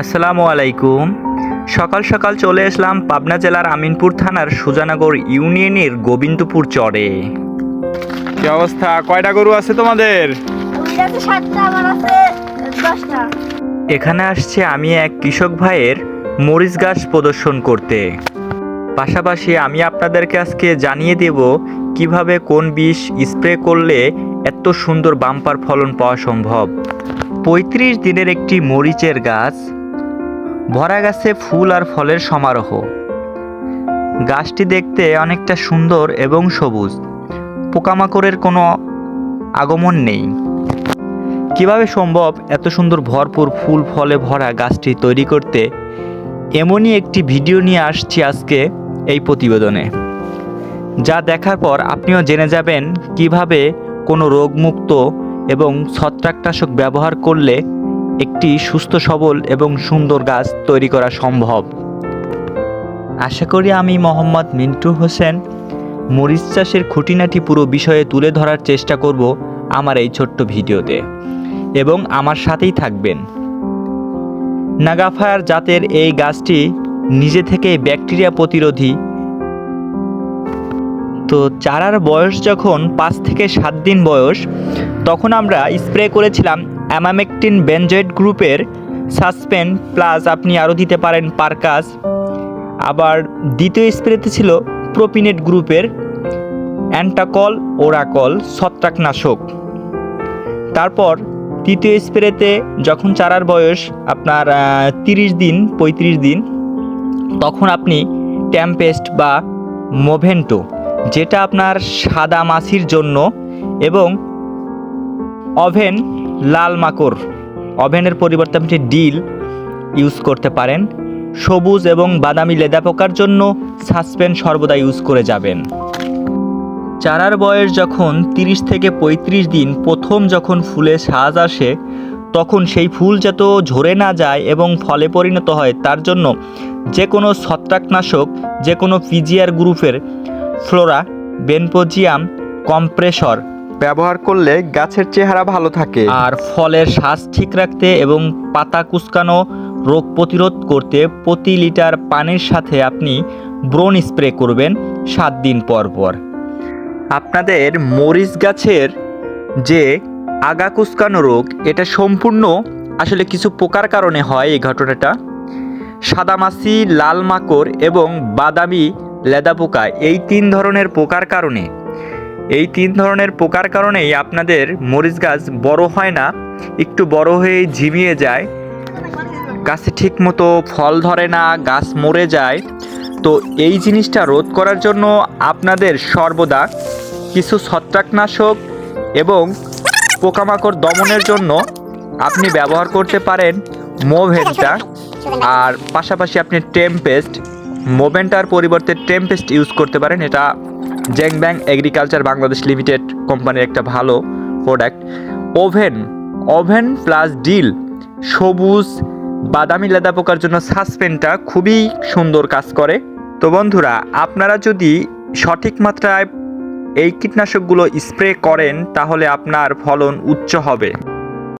আসসালামু আলাইকুম। সকাল সকাল চলে আসলাম পাবনা জেলার আমিনপুর থানার সুজানগর ইউনিয়নের গোবিন্দপুর চরে। কি অবস্থা? কয়টা গরু আছে তোমাদের? এখানে আসছে আমি এক কৃষক ভাইয়ের মরিচ গাছ প্রদর্শন করতে। পাশাপাশি আমি আপনাদেরকে আজকে জানিয়ে দেব কীভাবে কোন বিষ স্প্রে করলে এত সুন্দর বাম্পার ফলন পাওয়া সম্ভব। পঁয়ত্রিশ দিনের একটি মরিচের গাছ, ভরা গাছে ফুল আর ফলের সমারোহ। গাছটি দেখতে অনেকটা সুন্দর এবং সবুজ। পোকামাকড়ের কোনো আগমন নেই। কীভাবে সম্ভব এত সুন্দর ভরপুর ফুল ফলে ভরা গাছটি তৈরি করতে? এমনই একটি ভিডিও নিয়ে আসছি আজকে এই প্রতিবেদনে। যা দেখার পর আপনিও জেনে যাবেন কীভাবে কোনো রোগমুক্ত এবং ছত্রাকনাশক ব্যবহার করলে একটি সুস্থ, সবল এবং সুন্দর গাছ তৈরি করা সম্ভব। আশা করি আমি মোহাম্মদ মিন্টু হোসেন, মরিচ চাষের খুঁটিনাটি পুরো বিষয়ে তুলে ধরার চেষ্টা করব আমার এই ছোট্ট ভিডিওতে। এবং আমার সাথেই থাকবেন। নাগাফায়ার জাতের এই গাছটি নিজে থেকে ব্যাকটেরিয়া প্রতিরোধী তো চারার বয়স যখন পাঁচ থেকে সাত দিন বয়স, তখন আমরা স্প্রে করেছিলাম অ্যামামেকটিন বেনজয়েড গ্রুপের সাসপেন, প্লাস আপনি আরও দিতে পারেন পারকাস। আবার দ্বিতীয় স্প্রেতে ছিল প্রোপিনেট গ্রুপের অ্যান্টাকল, ওরাকল, ছত্রাকনাশক। তারপর তৃতীয় স্প্রেতে যখন চারার বয়স আপনার তিরিশ দিন, পঁয়ত্রিশ দিন, তখন আপনি ট্যাম্পেস্ট বা মোভেন্টো যেটা আপনার সাদা মাছির জন্য এবং ওভেন লাল মাকড়। ওভেনের পরিবর্তে আপনি ডিল ইউজ করতে পারেন, সবুজ এবং বাদামি লেদা পোকার জন্য সাসপেন সর্বদা ইউজ করে যাবেন। চারার বয়স যখন তিরিশ থেকে ৩৫ দিন প্রথম যখন ফুলে সাজ আসে, তখন সেই ফুল যাতে ঝরে না যায় এবং ফলে পরিণত হয়, তার জন্য যে কোনো ছত্রাকনাশক যে কোনো পিজিআর গ্রুপের ফ্লোরা বেনপোজিয়াম কম্প্রেসর ব্যবহার করলে গাছের চেহারা ভালো থাকে। আর ফলের শ্বাস ঠিক রাখতে এবং পাতা কুচকানো রোগ প্রতিরোধ করতে প্রতি লিটার পানির সাথে আপনি ব্রোন স্প্রে করবেন সাত দিন পর পর। আপনাদের মরিচ গাছের যে আগা কুচকানো রোগ এটা সম্পূর্ণ আসলে কিছু পোকার কারণে হয় এই ঘটনাটা। সাদামাছি লাল মাকড় এবং বাদামি লেদা পোকা, এই তিন ধরনের পোকার কারণে। এই তিন ধরনের পোকার কারণেই আপনাদের মরিচ গাছ বড় হয় না, একটু বড় হয়ে ঝিমিয়ে যায়। গাছে ঠিক মতো ফল ধরে না, গাছ মরে যায়। তো এই জিনিসটা রোধ করার জন্য আপনাদের সর্বদা কিছু ছত্রাকনাশক এবং পোকামাকড় দমনের জন্য আপনি ব্যবহার করতে পারেন মোভেনটা। আর পাশাপাশি আপনি টেম্পেস্ট মোভেন্টার পরিবর্তে টেম্পেস্ট ইউজ করতে পারেন। এটা জ্যাং ব্যাং এগ্রিকালচার বাংলাদেশ লিমিটেড কোম্পানির একটা ভালো product oven oven plus deal সবুজ, বাদামি লেদা পোকার জন্য সাসপেনটা খুবই সুন্দর কাজ করে। তো বন্ধুরা, আপনারা যদি সঠিক মাত্রায় এই কীটনাশকগুলো স্প্রে করেন, তাহলে আপনার ফলন উচ্চ হবে।